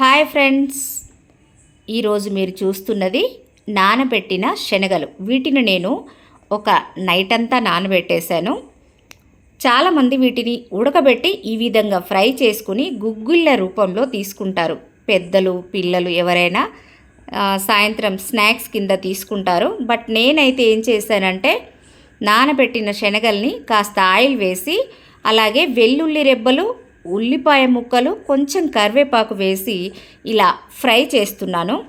Hi friends. ఈరోజు మీరు చూస్తున్నది నానబెట్టిన శనగలు. వీటిని నేను ఒక నైట్ అంతా నానబెట్టేశాను. చాలామంది వీటిని ఉడకబెట్టి ఈ విధంగా ఫ్రై చేసుకుని గుగ్గుళ్ళ రూపంలో తీసుకుంటారు. పెద్దలు పిల్లలు ఎవరైనా సాయంత్రం స్నాక్స్ కింద తీసుకుంటారు. బట్ నేనైతే ఏం చేశానంటే నానబెట్టిన శనగల్ని కాస్త ఆయిల్ వేసి అలాగే వెల్లుల్లి రెబ్బలు ఉల్లిపాయ ముక్కలు కొంచెం కరివేపాకు వేసి ఇలా ఫ్రై చేస్తున్నాను.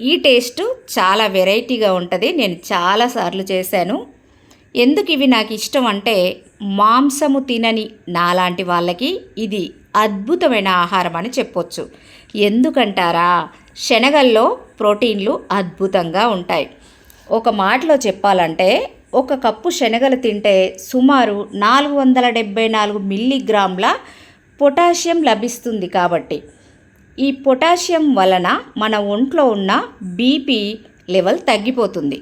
ఈ టేస్ట్ చాలా వెరైటీగా ఉంటుంది. నేను చాలాసార్లు చేశాను. ఎందుకు ఇవి నాకు ఇష్టం అంటే మాంసము తినని నాలాంటి వాళ్ళకి ఇది అద్భుతమైన ఆహారం అని చెప్పొచ్చు. ఎందుకంటారా? శనగల్లో ప్రోటీన్లు అద్భుతంగా ఉంటాయి. ఒక మాటలో చెప్పాలంటే ఒక కప్పు శనగలు తింటే సుమారు నాలుగు వందల డెబ్బై నాలుగు మిల్లీగ్రాముల పొటాషియం లభిస్తుంది కాబట్టి. ఈ పొటాషియం వలన మన ఒంట్లో ఉన్న బీపీ లెవెల్ తగ్గిపోతుంది.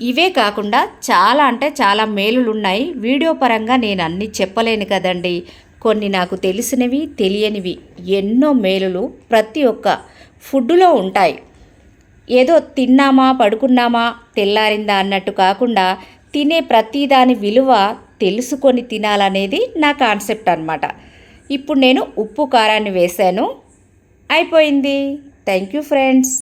ఇవే కాకుండా చాలా అంటే చాలా మేలులు ఉన్నాయి వీడియో పరంగా నేను అన్ని చెప్పలేను కదండి. కొన్ని నాకు తెలిసినవి తెలియనివి ఎన్నో మేలులు ప్రతి ఒక్క ఫుడ్లో ఉంటాయి. ఏదో తిన్నామా పడుకున్నామా తెల్లారిందా అన్నట్టు కాకుండా తినే ప్రతిదాని విలువ తెలుసుకొని తినాలనేది నా కాన్సెప్ట్ అనమాట ఇప్పుడు నేను ఉప్పు కారాన్ని వేశాను అయిపోయింది. Thank you friends.